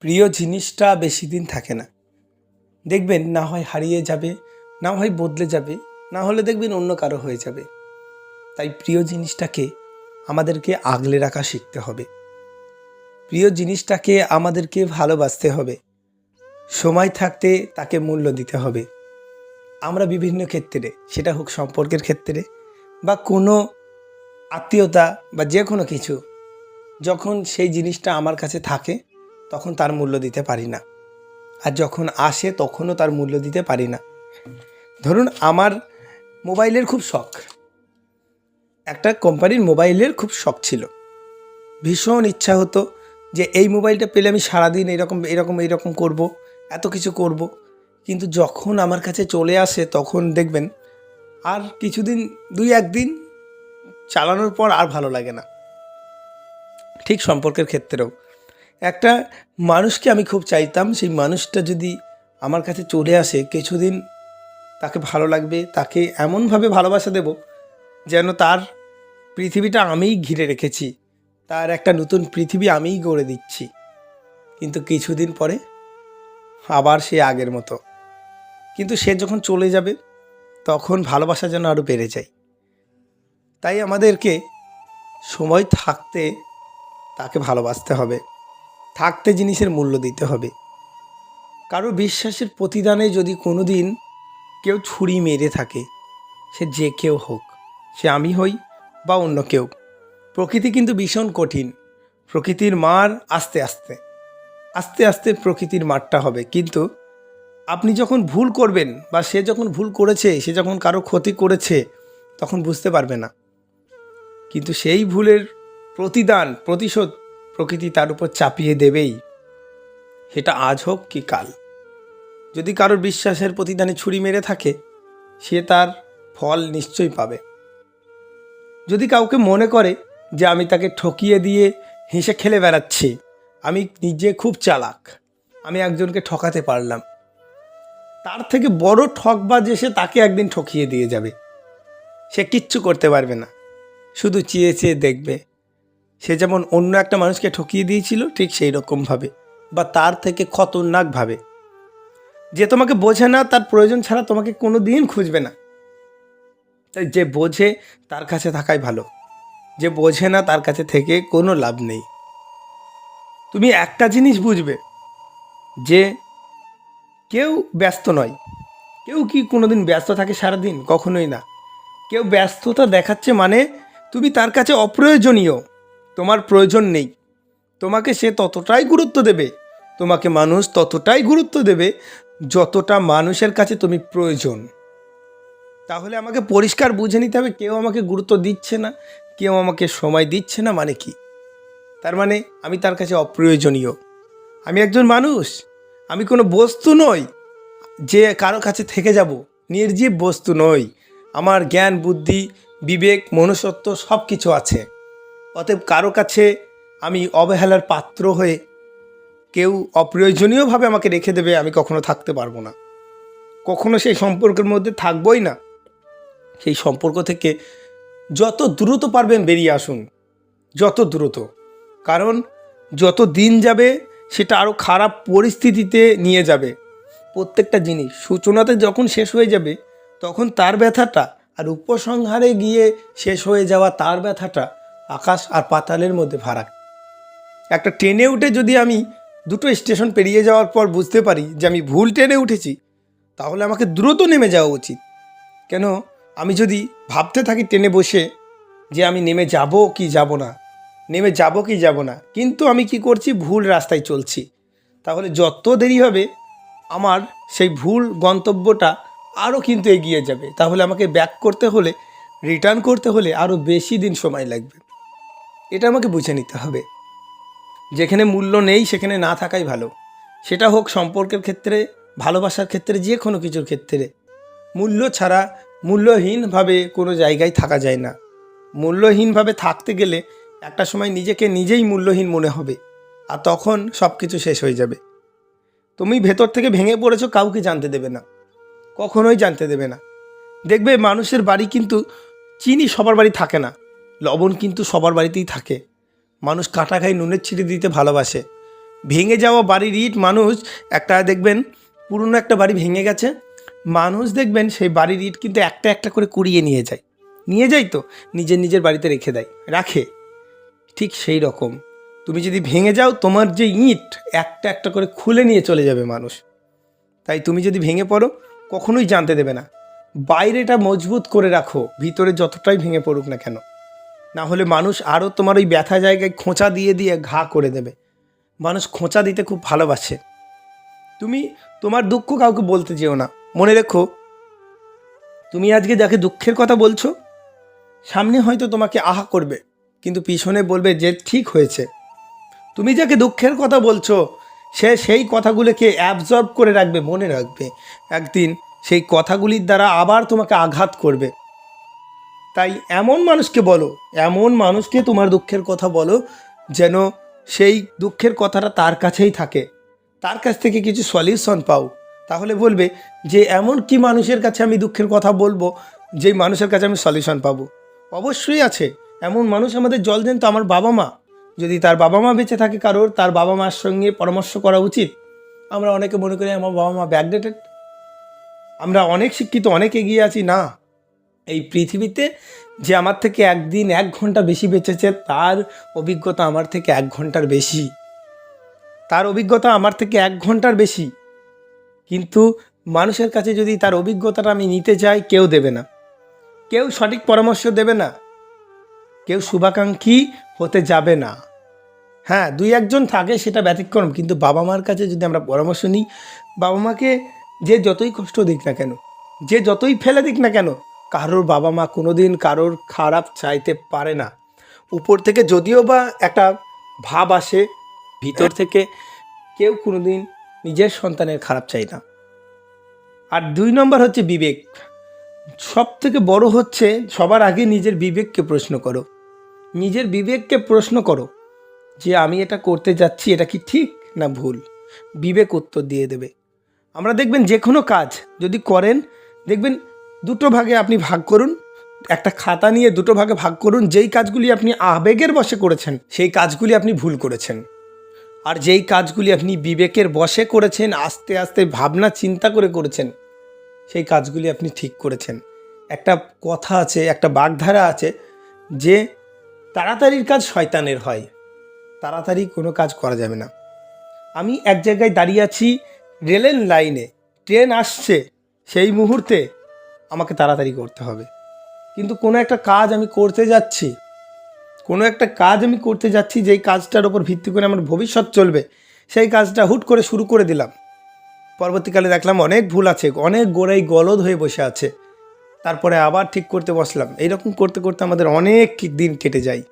প্রিয় জিনিসটা বেশি দিন থাকে না। দেখবেন না হয় হারিয়ে যাবে, না হয় বদলে যাবে, না হলে দেখবেন অন্য কারও হয়ে যাবে। তাই প্রিয় জিনিসটাকে আমাদেরকে আগলে রাখা শিখতে হবে। প্রিয় জিনিসটাকে আমাদেরকে ভালোবাসতে হবে। সময় থাকতে তাকে মূল্য দিতে হবে। আমরা বিভিন্ন ক্ষেত্রে, সেটা হোক সম্পর্কের ক্ষেত্রে বা কোনো আত্মীয়তা বা যে কোনো কিছু, যখন সেই জিনিসটা আমার কাছে থাকে তখন তার মূল্য দিতে পারি না। আর যখন আসে তখনও তার মূল্য দিতে পারি না। ধরুন আমার মোবাইলের খুব শখ। একটা কোম্পানির মোবাইলের খুব শখ ছিল। ভীষণ ইচ্ছা হতো যে এই মোবাইলটা পেলে আমি সারাদিন এরকম এরকম এরকম করব, এত কিছু করব। কিন্তু যখন আমার কাছে চলে আসে তখন দেখবেন আর কিছুদিন, দুই, একদিন চালানোর পর আর ভালো লাগে না। ঠিক সম্পর্কের ক্ষেত্রেও। একটা মানুষকে আমি খুব চাইতাম, সেই মানুষটা যদি আমার কাছে চলে আসে, কিছুদিন তাকে ভালো লাগবে, তাকে এমনভাবে ভালোবাসা দেব যেন তার পৃথিবীটা আমিই ঘিরে রেখেছি, তার একটা নতুন পৃথিবী আমিই গড়ে দিচ্ছি। কিন্তু কিছুদিন পরে আবার সে আগের মতো। কিন্তু সে যখন চলে যাবে, তখন ভালোবাসা যেন আরও বেড়ে যায়। তাই আমাদেরকে সময় থাকতে তাকে ভালোবাসতে হবে। থাকতে জিনিসের মূল্য দিতে হবে। কারও বিশ্বাসের প্রতিদানে যদি কোনো দিন কেউ ছুরি মেরে থাকে, সে যে কেউ হোক, সে আমি হই বা অন্য কেউ। প্রকৃতি কিন্তু ভীষণ কঠিন। প্রকৃতির মার আস্তে আস্তে। আস্তে আস্তে প্রকৃতির মারটা হবে। কিন্তু আপনি যখন ভুল করবেন বা সে যখন ভুল করেছে, সে যখন কারও ক্ষতি করেছে, তখন বুঝতে পারবে না। কিন্তু সেই ভুলের প্রতিদান, প্রতিশোধ প্রকৃতি তার উপর চাপিয়ে দেবেই। সেটা আজ হোক কি কাল। যদি কারোর বিশ্বাসের প্রতিদানে ছুরি মেরে থাকে, সে তার ফল নিশ্চয়ই পাবে। যদি কাউকে মনে করে যে আমি তাকে ঠকিয়ে দিয়ে হেসে খেলে বেড়াচ্ছি, আমি নিজে খুব চালাক, আমি একজনকে ঠকাতে পারলাম। তার থেকে বড় ঠকবাজ এসে তাকে একদিন ঠকিয়ে দিয়ে যাবে, সে কিচ্ছু করতে পারবে না। শুধু চেয়ে চেয়ে দেখবে। সে যেমন অন্য একটা মানুষকে ঠকিয়ে দিয়েছিল ঠিক সেই রকমভাবে বা তার থেকে খতরনাকভাবে। যে তোমাকে বোঝে না, তার প্রয়োজন ছাড়া তোমাকে কোনো দিন খুঁজবে না। তাই যে বোঝে, তার কাছে থাকাই ভালো। যে বোঝে না, তার কাছে থেকে কোনো লাভ নেই। তুমি একটা জিনিস বুঝবে, যে কেউ ব্যস্ত নয়। কেউ কি কোনোদিন ব্যস্ত থাকে সারাদিন? কখনোই না। কেউ ব্যস্ততা দেখাচ্ছে মানে তুমি তার কাছে অপ্রয়োজনীয়। তোমার প্রয়োজন নেই। তোমাকে সে ততটাই গুরুত্ব দেবে, তোমাকে মানুষ ততটাই গুরুত্ব দেবে যতটা মানুষের কাছে তুমি প্রয়োজন। তাহলে আমাকে পরিষ্কার বুঝে নিতে হবে, কেউ আমাকে গুরুত্ব দিচ্ছে না, কেউ আমাকে সময় দিচ্ছে না মানে কি? তার মানে আমি তার কাছে অপ্রয়োজনীয়। আমি একজন মানুষ, আমি কোনো বস্তু নই, যে কারও কাছে থেকে যাব, নির্জীব বস্তু নই। আমার জ্ঞান, বুদ্ধি, বিবেক, মনুষ্যত্ব সব কিছু আছে। অতএব কারও কাছে আমি অবহেলার পাত্র হয়ে কেউ অপ্রয়োজনীয়ভাবে আমাকে রেখে দেবে, আমি কখনো থাকতে পারব না। কখনো সেই সম্পর্কের মধ্যে থাকবই না। সেই সম্পর্ক থেকে যত দ্রুত পারবেন বেরিয়ে আসুন, যত দ্রুত। কারণ যত দিন যাবে, সেটা আরও খারাপ পরিস্থিতিতে নিয়ে যাবে। প্রত্যেকটা জিনিস, সূচনাতে যখন শেষ হয়ে যাবে, তখন তার ব্যথাটা আর উপসংহারে গিয়ে শেষ হয়ে যাওয়া তার ব্যথাটা আকাশ আর পাতালের মধ্যে ফারাক। একটা ট্রেনে উঠে যদি আমি দুটো স্টেশন পেরিয়ে যাওয়ার পর বুঝতে পারি যে আমি ভুল ট্রেনে উঠেছি, তাহলে আমাকে দ্রুত নেমে যাওয়া উচিত। কেন? আমি যদি ভাবতে থাকি ট্রেনে বসে যে আমি নেমে যাব কি যাব না, নেমে যাব কি যাব না, কিন্তু আমি কি করছি? ভুল রাস্তায় চলছি। তাহলে যত দেরি হবে, আমার সেই ভুল গন্তব্যটা আরও কিন্তু এগিয়ে যাবে। তাহলে আমাকে ব্যাক করতে হলে রিটার্ন করতে হলে আরও বেশি দিন সময় লাগবে। এটা আমাকে বুঝে নিতে হবে। যেখানে মূল্য নেই, সেখানে না থাকাই ভালো। সেটা হোক সম্পর্কের ক্ষেত্রে, ভালোবাসার ক্ষেত্রে, যে কোনো কিছুর ক্ষেত্রে। মূল্য ছাড়া মূল্যহীনভাবে কোনো জায়গায় থাকা যায় না। মূল্যহীনভাবে থাকতে গেলে একটা সময় নিজেকে নিজেই মূল্যহীন মনে হবে, আর তখন সব কিছু শেষ হয়ে যাবে। তুমি ভেতর থেকে ভেঙে পড়েছো, কাউকে জানতে দেবে না। কখনোই জানতে দেবে না। দেখবে মানুষের বাড়ি কিন্তু চিনি সবার বাড়ি থাকে না। লবণ কিন্তু সবার বাড়িতেই থাকে। মানুষ কাটা খাই নুনের ছিটে দিতে ভালোবাসে। ভেঙে যাওয়া বাড়ির ইট মানুষ একটা দেখবেন, পুরনো একটা বাড়ি ভেঙে গেছে। মানুষ দেখবেন সেই বাড়ির ইট কিন্তু একটা একটা করে কুড়িয়ে নিয়ে যায়। নিয়ে যায় তো নিজের নিজের বাড়িতে রেখে দেয়, রাখে। ঠিক সেই রকম। তুমি যদি ভেঙে যাও, তোমার যে ইট, একটা একটা করে খুলে নিয়ে চলে যাবে মানুষ। তাই তুমি যদি ভেঙে পড়ো, কখনোই জানতে দেবে না। বাইরেটা মজবুত করে রাখো, ভিতরে যতটাই ভেঙে পড়ুক না কেন। না হলে মানুষ আরও তোমার ওই ব্যথা জায়গায় খোঁচা দিয়ে দিয়ে ঘা করে দেবে। মানুষ খোঁচা দিতে খুব ভালোবাসে। তুমি তোমার দুঃখ কাউকে বলতে যেও না। মনে রেখো, তুমি আজকে যাকে দুঃখের কথা বলছো, সামনে হয়তো তোমাকে আহা করবে, কিন্তু পিছনে বলবে যে ঠিক হয়েছে। তুমি যাকে দুঃখের কথা বলছো, সে সেই কথাগুলোকে অ্যাবজর্ব করে রাখবে, মনে রাখবে। একদিন সেই কথাগুলির দ্বারা আবার তোমাকে আঘাত করবে। তাই এমন মানুষকে বলো, এমন মানুষকে তোমার দুঃখের কথা বলো যেন সেই দুঃখের কথাটা তার কাছেই থাকে। তার কাছ থেকে কিছু সলিউশন পাও। তাহলে বলবে যে, এমন কি মানুষের কাছে আমি দুঃখের কথা বলব, যেই মানুষের কাছে আমি সলিউশন পাবো? অবশ্যই আছে। এমন মানুষ আমাদের জল দেন তো আমার বাবা মা। যদি তার বাবা মা বেঁচে থাকে কারোর, তার বাবা মার সঙ্গে পরামর্শ করা উচিত। আমরা অনেকে মনে করি আমার বাবা মা ব্যাকডেটেড আমরা অনেক শিক্ষিত, অনেক এগিয়ে আছি, না। এই পৃথিবীতে যে আমার থেকে একদিন এক ঘণ্টা বেশি বেঁচেছে, তার অভিজ্ঞতা আমার থেকে এক ঘণ্টার বেশি। তার অভিজ্ঞতা আমার থেকে এক ঘণ্টার বেশি। কিন্তু মানুষের কাছে যদি তার অভিজ্ঞতাটা আমি নিতে চাই কেউ দেবে না। কেউ সঠিক পরামর্শ দেবে না। কেউ শুভাকাঙ্ক্ষী হতে যাবে না। হ্যাঁ দুই একজন থাকে, সেটা ব্যতিক্রম। কিন্তু বাবা মার কাছে যদি আমরা পরামর্শ নিই, বাবা মাকে যে যতই কষ্ট দিক না কেন, যে যতই ফেলে দিক না কেন কারোর বাবা মা কোনোদিন কারোর খারাপ চাইতে পারে না। উপর থেকে যদিও বা একটা ভাব আসে, ভিতর থেকে কেউ কোনোদিন নিজের সন্তানের খারাপ চাই না। আর দুই নম্বর হচ্ছে বিবেক। সব থেকে বড় হচ্ছে সবার আগে নিজের বিবেককে প্রশ্ন করো। নিজের বিবেককে প্রশ্ন করো যে, আমি এটা করতে যাচ্ছি, এটা কি ঠিক না ভুল? বিবেক উত্তর দিয়ে দেবে। আমরা দেখবেন যে কোনো কাজ যদি করেন, দেখবেন দুটো ভাগে আপনি ভাগ করুন, একটা খাতা নিয়ে দুটো ভাগে ভাগ করুন, যেই কাজগুলি আপনি আবেগের বশে করেছেন, সেই কাজগুলি আপনি ভুল করেছেন। আর যেই কাজগুলি আপনি বিবেকের বশে করেছেন, আস্তে আস্তে ভাবনা, চিন্তা করে করেছেন, সেই কাজগুলি আপনি ঠিক করেছেন। একটা কথা আছে, একটা বাগধারা আছে যে তাড়াতাড়ির কাজ শয়তানের হয়, তাড়াতাড়ি কোনো কাজ করা যাবে না। আমি এক জায়গায় দাঁড়িয়ে আছি, রেলের লাইনে, ট্রেন আসছে, সেই মুহূর্তে আমাকে তাড়াতাড়ি করতে হবে। কিন্তু কোনো একটা কাজ আমি করতে যাচ্ছি, কোনো একটা কাজ আমি করতে যাচ্ছি যেই কাজটার ওপর ভিত্তি করে আমার ভবিষ্যৎ চলবে, সেই কাজটা হুট করে শুরু করে দিলাম। পরবর্তীকালে দেখলাম অনেক ভুল আছে, অনেক গোড়াই গলদ হয়ে বসে আছে। তারপরে আবার ঠিক করতে বসলাম। এইরকম করতে করতে আমাদের অনেক দিন কেটে যায়।